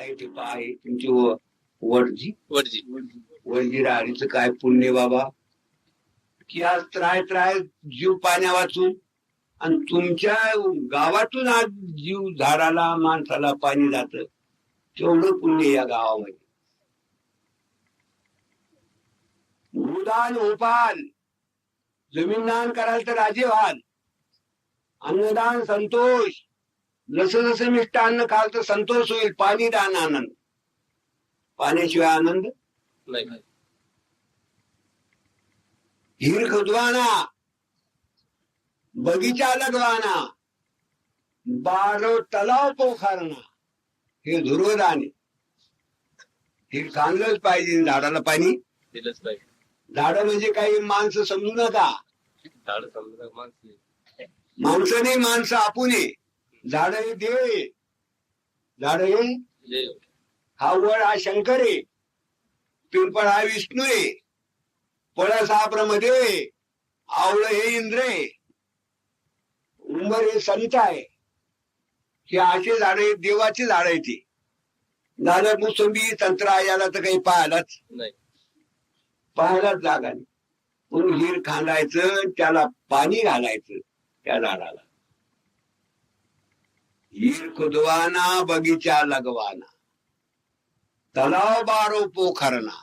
आहे ते आहे तुमची वडजी. वडजी. वडजी राहणीचं काय पुण्य बाबा? की आज त्राय त्राय जीव पाण्या वाचून आणि तुमच्या गावातून आज जीव झाडाला माणसाला पाणी जात. तेवढं पुण्य या गावामध्ये. भूदान उपाल जमीन दान कराल तर राजे व्हाल. अन्नदान संतोष. जसं जसं मिष्ट अन्न खाल तर संतोष होईल पाणी दान आनंद. पाण्याशिवाय आनंद नाही हिर खदवाना बगीचा लगवाना बारो तलाव पोखारणा. हे ध्रुवदान. हे खाल्लंच पाहिजे झाडाला पाणी. दिलंच पाहिजे. झाड म्हणजे काही माणसं समजू नका. झाड समजा माणसं. माणसं नाही माणसं आपण आहे झाड हे देव आहे. झाड हे जे हा वड हा शंकर आहे. पिंपळ हा विष्णू आहे. पळस हा ब्रह्मदेव आहे. आवळ हे इंद्र आहे. उंबर हे संत आहे. हे असे झाड आहेत देवाची झाड आहे ती. झालं मोसंबी संत्रा याला तर काही पाहायलाच. नाही. पाहायलाच जागा नाही. म्हणून हिर खांदायचं त्याला पाणी घालायचं त्या झाडाला. हिर खुदवाना बगीचा लगवाना। तलाव बारो पोखरणा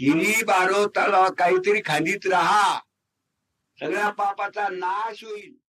हिरी बारो तलाव काहीतरी खालीत राहा। सगळ्या पापाचा नाश होईल।